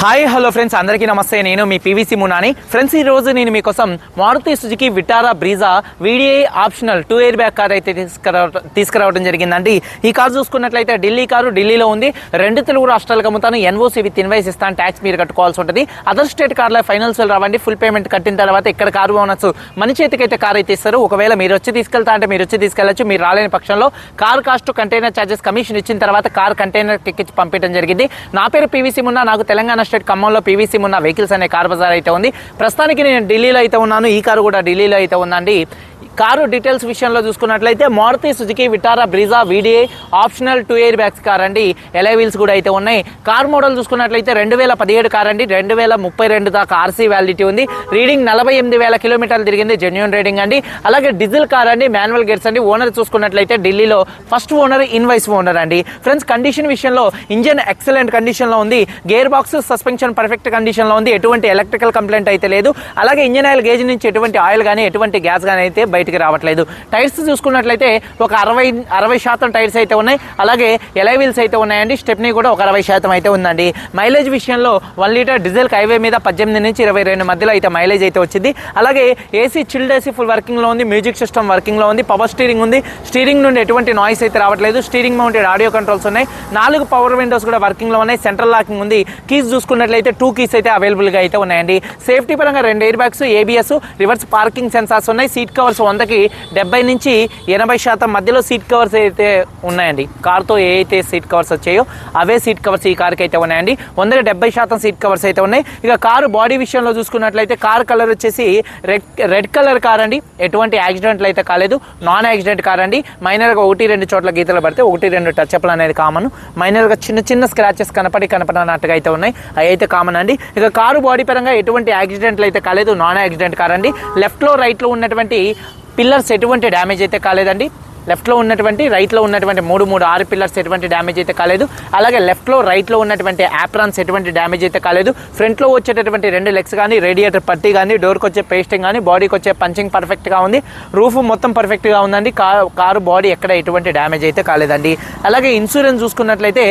Hi hello friends. అందరికీ నమస్తే. నేను మీ పీవీసీ మునాని. ఫ్రెండ్స్ ఈ రోజు నేను మీకోసం Maruti Suzuki Vitara Brezza VDI optional two air bag car అయితే తీసుకురావడం తీసుకురావడం జరిగిందండి. ఈ కార్ చూసుకున్నట్లయితే ఢిల్లీ కారు ఢిల్లీలో ఉంది. రెండు తెలుగు రాష్ట్రాలకు అమ్ముతాను. ఎన్ఓసి విత్ ఇన్వైస్ ఇస్తాను. ట్యాక్స్ మీరు కట్టుకోవాల్సి ఉంటుంది. అదర్ స్టేట్ కార్లో ఫైనాన్స్ రావండి. ఫుల్ పేమెంట్ కట్టిన తర్వాత ఇక్కడ కారు ఓనర్స్ మన చేతికి అయితే కార్ అయితే ఇస్తారు. ఒకవేళ మీరు వచ్చి తీసుకెళ్తా అంటే మీరు వచ్చి తీసుకెళ్ళచ్చు. మీరు రాలేని పక్షంలో car cost container charges commission ఇచ్చిన తర్వాత కార్ కంటైనర్ టికెట్ పంపించడం జరిగింది. నా పేరు పీవీసీ మున్నా. నాకు తెలంగాణ స్టేట్ ఖమ్మంలో పీవీసీ ఉన్న వెహికల్స్ అనే కార్ బజార్ అయితే ఉంది. ప్రస్తుతానికి నేను ఢిల్లీలో అయితే ఉన్నాను. ఈ కారు కూడా ఢిల్లీలో అయితే ఉందండి. కారు డీటెయిల్స్ విషయంలో చూసుకున్నట్లయితే Maruti Suzuki Vitara Brezza VDI optional two air bags car అండి. ఎలై వీల్స్ కూడా అయితే ఉన్నాయి. కార్ మోడల్ చూసుకున్నట్లయితే రెండు వేల పదిహేడు కార్ అండి. రెండు వేల ముప్పై రెండు దాకా ఆర్సీ వ్యాలిడిటీ ఉంది. రీడింగ్ నలభై ఎనిమిది వేల కిలోమీటర్లు తిరిగింది జెన్యున్ రీడింగ్ అండి. అలాగే డీజిల్ కార్ అండి మాన్యువల్ గేర్స్ అండి. ఓనర్ చూసుకున్నట్లయితే ఢిల్లీలో ఫస్ట్ ఓనర్ ఇన్వైస్ ఓనర్ అండి. ఫ్రెండ్స్ కండిషన్ విషయంలో ఇంజన్ ఎక్సలెంట్ కండిషన్లో ఉంది. గేర్ బాక్స్ సస్పెన్షన్ పర్ఫెక్ట్ కండిషన్లో ఉంది. ఎటువంటి ఎలక్ట్రికల్ కంప్లైంట్ అయితే లేదు. అలాగే ఇంజన్ ఆయిల్ గేజ్ నుంచి ఎటువంటి ఆయిల్ కానీ ఎటువంటి గ్యాస్ కానీ అయితే బయట బయటికి రావట్లేదు. టైర్స్ చూసుకున్నట్లయితే ఒక అరవై అరవై శాతం టైర్స్ అయితే ఉన్నాయి. అలాగే ఎలై వీల్స్ అయితే ఉన్నాయండి. స్టెప్నీ కూడా ఒక అరవై శాతం అయితే ఉందండి. మైలేజ్ విషయంలో వన్ లీటర్ డీజిల్ హైవే మీద పద్దెనిమిది నుంచి ఇరవై రెండు మధ్యలో అయితే మైలేజ్ అయితే వచ్చింది. అలాగే ఏసీ చిల్డ్ ఏసీ ఫుల్ వర్కింగ్లో ఉంది. మ్యూజిక్ సిస్టమ్ వర్కింగ్లో ఉంది. పవర్ స్టీరింగ్ ఉంది. స్టీరింగ్ నుండి ఎటువంటి నాయిస్ అయితే రావట్లేదు. స్టీరింగ్ మౌంటెడ్ ఆడియో కంట్రోల్స్ ఉన్నాయి. నాలుగు పవర్ విండోస్ కూడా వర్కింగ్లో ఉన్నాయి. సెంట్రల్ లాకింగ్ ఉంది. కీస్ చూసుకున్నట్లయితే టూ కీస్ అయితే అవైలబుల్గా అయితే ఉన్నాయండి. సేఫ్టీ పరంగా రెండు air bags ABS reverse parking sensors ఉన్నాయి. సీట్ కవర్స్ వందకి డెబ్బై నుంచి ఎనభై శాతం మధ్యలో సీట్ కవర్స్ అయితే ఉన్నాయండి. కార్తో ఏ అయితే సీట్ కవర్స్ వచ్చాయో అవే సీట్ కవర్స్ ఈ కార్కి అయితే ఉన్నాయండి. వందకి డెబ్బై శాతం సీట్ కవర్స్ అయితే ఉన్నాయి. ఇక కారు బాడీ విషయంలో చూసుకున్నట్లయితే కార్ కలర్ వచ్చేసి రెడ్ రెడ్ కలర్ కార్ అండి ఎటువంటి యాక్సిడెంట్లు అయితే కాలేదు. నాన్ యాక్సిడెంట్ కార్ అండి మైనర్గా ఒకటి రెండు చోట్ల గీతలు పడితే ఒకటి రెండు టచ్ అప్లు అనేది కామన్ మైనర్గా చిన్న చిన్న స్క్రాచెస్ కనపడి కనపడనట్టుగా అయితే ఉన్నాయి. అవి అయితే కామన్ అండి. ఇక కారు బాడీ పరంగా ఎటువంటి యాక్సిడెంట్లు అయితే కాలేదు. నాన్ యాక్సిడెంట్ కార్ అండి లెఫ్ట్లో రైట్లో ఉన్నటువంటి పిల్లర్స్ ఎటువంటి డ్యామేజ్ అయితే కాలేదండి. లెఫ్ట్లో ఉన్నటువంటి రైట్లో ఉన్నటువంటి మూడు మూడు ఆరు పిల్లర్స్ ఎటువంటి డ్యామేజ్ అయితే కాలేదు. అలాగే లెఫ్ట్లో రైట్లో ఉన్నటువంటి యాప్రాన్స్ ఎటువంటి డ్యామేజ్ అయితే కాలేదు. ఫ్రంట్లో వచ్చేటటువంటి రెండు లెగ్స్ కానీ రేడియేటర్ పట్టి కానీ డోర్కి వచ్చే పేస్టింగ్ కానీ బాడీకి వచ్చే పంచింగ్ పర్ఫెక్ట్గా ఉంది. రూఫ్ మొత్తం పర్ఫెక్ట్గా ఉందండి. కారు కారు బాడీ ఎక్కడ ఎటువంటి డ్యామేజ్ అయితే కాలేదండి. అలాగే ఇన్సూరెన్స్ చూసుకున్నట్లయితే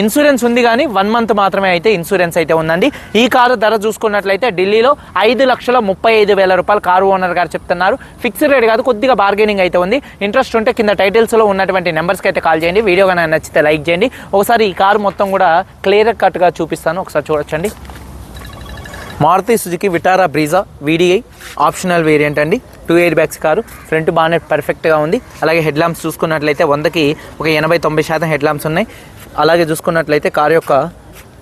ఇన్సూరెన్స్ ఉంది కానీ వన్ మంత్ మాత్రమే అయితే ఇన్సూరెన్స్ అయితే ఉందండి. ఈ కారు ధర చూసుకున్నట్లయితే ఢిల్లీలో ఐదు లక్షల ముప్పై ఐదు వేల రూపాయలు కారు ఓనర్ గారు చెప్తున్నారు. ఫిక్స్డ్ రేట్ కాదు కొద్దిగా బార్గెనింగ్ అయితే ఉంది. ఇంట్రెస్ట్ ఉంటే కింద టైటిల్స్లో ఉన్నటువంటి నెంబర్స్కి అయితే కాల్ చేయండి. వీడియో కానీ నచ్చితే లైక్ చేయండి. ఒకసారి ఈ కారు మొత్తం కూడా క్లియర్ కట్గా చూపిస్తాను. ఒకసారి చూడొచ్చండి. Maruti Suzuki Vitara Brezza VDI optional variant అండి. Two air bags car. Front బాగానే పర్ఫెక్ట్గా ఉంది. అలాగే హెడ్ ల్యాంప్స్ చూసుకున్నట్లయితే వందకి ఒక ఎనభై తొంభై శాతం హెడ్ ల్యాంప్స్ ఉన్నాయి. అలాగే చూసుకున్నట్లయితే కారు యొక్క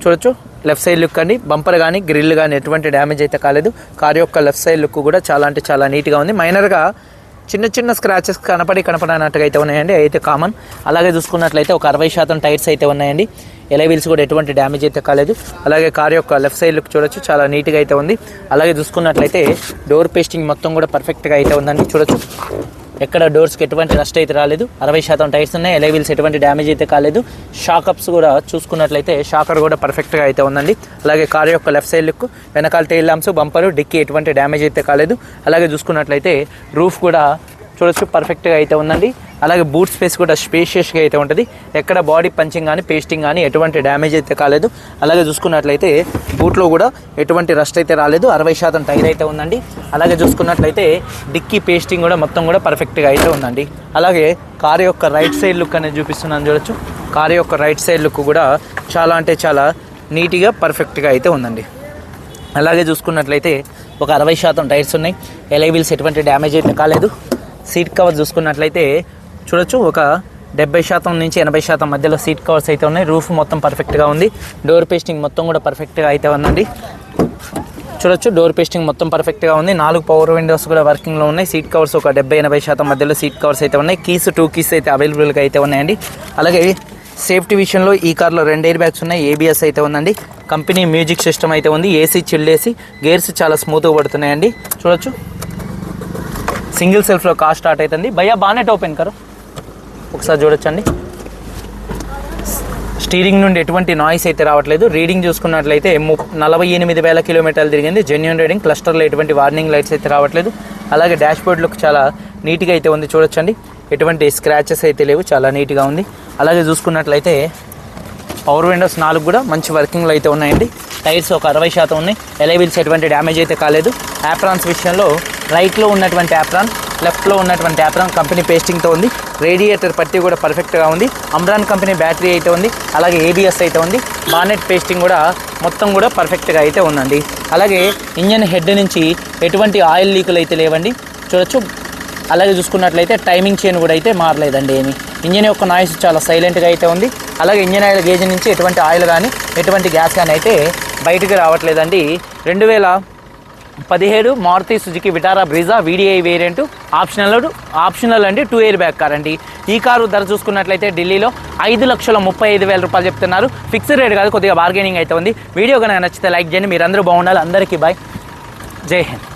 చూడొచ్చు లెఫ్ట్ సైడ్ లుక్ అండి. బంపర్ కానీ గ్రిల్ కానీ ఎటువంటి డ్యామేజ్ అయితే కాలేదు. కారు యొక్క లెఫ్ట్ సైడ్ లుక్ కూడా చాలా అంటే చాలా నీట్గా ఉంది. మైనర్గా చిన్న చిన్న స్క్రాచెస్ కనపడి కనపడనట్టుగా అయితే ఉన్నాయండి. అయితే కామన్ అలాగే చూసుకున్నట్లయితే ఒక అరవై శాతం టైర్స్ అయితే ఉన్నాయండి. ఎలై వీల్స్ కూడా ఎటువంటి డ్యామేజ్ అయితే కాలేదు. అలాగే కార్ యొక్క లెఫ్ట్ సైడ్ లుక్ చూడొచ్చు చాలా నీట్గా అయితే ఉంది. అలాగే చూసుకున్నట్లయితే డోర్ పేస్టింగ్ మొత్తం కూడా పర్ఫెక్ట్గా అయితే ఉందండి. చూడొచ్చు. ఎక్కడ డోర్స్కి ఎటువంటి రస్ట్ అయితే రాలేదు అరవై శాతం టైర్స్ ఉన్నాయి ఎలై ఎటువంటి డ్యామేజ్ అయితే కాలేదు. షాకప్స్ కూడా చూసుకున్నట్లయితే షాకర్ కూడా పర్ఫెక్ట్గా అయితే ఉందండి. అలాగే కార్ యొక్క లెఫ్ట్ సైడ్ లుక్ వెనకాల టైల్ ల్యాంప్స్ బంపరు డిక్కీ ఎటువంటి డ్యామేజ్ అయితే కాలేదు. అలాగే చూసుకున్నట్లయితే రూఫ్ కూడా చూడొచ్చు పర్ఫెక్ట్గా అయితే ఉందండి. అలాగే బూట్ స్పేస్ కూడా స్పేషియస్గా అయితే ఉంటుంది. ఎక్కడ బాడీ పంచింగ్ కానీ పేస్టింగ్ కానీ ఎటువంటి డ్యామేజ్ అయితే కాలేదు. అలాగే చూసుకున్నట్లయితే బూట్లో కూడా ఎటువంటి రస్ట్ అయితే రాలేదు. అరవై శాతం టైర్ అయితే ఉందండి. అలాగే చూసుకున్నట్లయితే డిక్కీ పేస్టింగ్ కూడా మొత్తం కూడా పర్ఫెక్ట్గా అయితే ఉందండి. అలాగే కారు యొక్క రైట్ సైడ్ లుక్ అనేది చూపిస్తున్నాను చూడొచ్చు. కారు యొక్క రైట్ సైడ్ లుక్ కూడా చాలా అంటే చాలా నీట్గా పర్ఫెక్ట్గా అయితే ఉందండి. అలాగే చూసుకున్నట్లయితే ఒక అరవై శాతం టైర్స్ ఉన్నాయి. ఎలై వీల్స్ ఎటువంటి డ్యామేజ్ అయితే కాలేదు. సీట్ కవర్ చూసుకున్నట్లయితే చూడొచ్చు. ఒక డెబ్బై శాతం నుంచి ఎనభై శాతం మధ్యలో సీట్ కవర్స్ అయితే ఉన్నాయి. రూఫ్ మొత్తం పర్ఫెక్ట్గా ఉంది. డోర్ పేస్టింగ్ మొత్తం కూడా పర్ఫెక్ట్గా అయితే ఉందండి. చూడొచ్చు డోర్ పేస్టింగ్ మొత్తం పర్ఫెక్ట్గా ఉంది. నాలుగు పవర్ విండోస్ కూడా వర్కింగ్లో ఉన్నాయి. సీట్ కవర్స్ ఒక డెబ్బై ఎనభై శాతం మధ్యలో సీట్ కవర్స్ అయితే ఉన్నాయి. కీస్ టూ కీస్ అయితే అవైలబుల్గా అయితే ఉన్నాయండి. అలాగే సేఫ్టీ విషయంలో ఈ కార్లో రెండు ఎయిర్ బ్యాగ్స్ ఉన్నాయి. ఏబిఎస్ అయితే ఉందండి. కంపెనీ మ్యూజిక్ సిస్టమ్ అయితే ఉంది. ఏసీ చిల్లేసి గేర్స్ చాలా స్మూత్గా పడుతున్నాయండి. చూడొచ్చు. సింగిల్ సెల్ఫ్లో కార్ స్టార్ట్ అవుతుంది. భయ్యా బానెట్ ఓపెన్ కరు ఒకసారి చూడొచ్చండి. స్టీరింగ్ నుండి ఎటువంటి నాయిస్ అయితే రావట్లేదు. రీడింగ్ చూసుకున్నట్లయితే ము నలభై ఎనిమిది వేల కిలోమీటర్లు తిరిగింది. జెన్యున్ రీడింగ్ క్లస్టర్లో ఎటువంటి వార్నింగ్ లైట్స్ అయితే రావట్లేదు. అలాగే డాష్ లుక్ చాలా నీట్గా అయితే ఉంది చూడొచ్చండి. ఎటువంటి స్క్రాచెస్ అయితే లేవు. చాలా నీట్గా ఉంది. అలాగే చూసుకున్నట్లయితే పవర్ విండోస్ నాలుగు కూడా మంచి వర్కింగ్లో అయితే ఉన్నాయండి. టైర్స్ ఒక అరవై శాతం ఉన్నాయి. ఎలైవిల్స్ ఎటువంటి డ్యామేజ్ అయితే కాలేదు. యాప్రాన్స్ విషయంలో రైట్లో ఉన్నటువంటి యాప్రాన్ లెఫ్ట్లో ఉన్నటువంటి యాప్రాన్ కంపెనీ పేస్టింగ్తో ఉంది. రేడియేటర్ పట్టి కూడా పర్ఫెక్ట్గా ఉంది. అమ్రాన్ కంపెనీ బ్యాటరీ అయితే ఉంది. అలాగే ఏబిఎస్ అయితే ఉంది. బానెట్ పేస్టింగ్ కూడా మొత్తం కూడా పర్ఫెక్ట్గా అయితే ఉందండి. అలాగే ఇంజన్ హెడ్ నుంచి ఎటువంటి ఆయిల్ లీకులు అయితే లేవండి. చూడొచ్చు. అలాగే చూసుకున్నట్లయితే టైమింగ్ చైన్ కూడా అయితే మారలేదండి ఏమి. ఇంజన్ యొక్క నాయిస్ చాలా సైలెంట్గా అయితే ఉంది. అలాగే ఇంజన్ ఆయిల్ గేజ్ నుంచి ఎటువంటి ఆయిల్ కానీ ఎటువంటి గ్యాస్ కానీ అయితే బయటికి రావట్లేదండి. రెండు వేల పదిహేడు Maruti Suzuki Vitara Brezza VDI variant optional optional అండి టూ ఇయర్ బ్యాక్ కార్ అండి. ఈ కారు ధర చూసుకున్నట్లయితే ఢిల్లీలో ఐదు లక్షల ముప్పై ఐదు వేల రూపాయలు చెప్తున్నారు. ఫిక్స్డ్ రేట్ కాదు కొద్దిగా బార్గెనింగ్ అయితే ఉంది. వీడియో కనుక నచ్చితే లైక్ చేయండి. మీరందరూ బాగుండాలి. అందరికీ బాయ్ జై హింద్.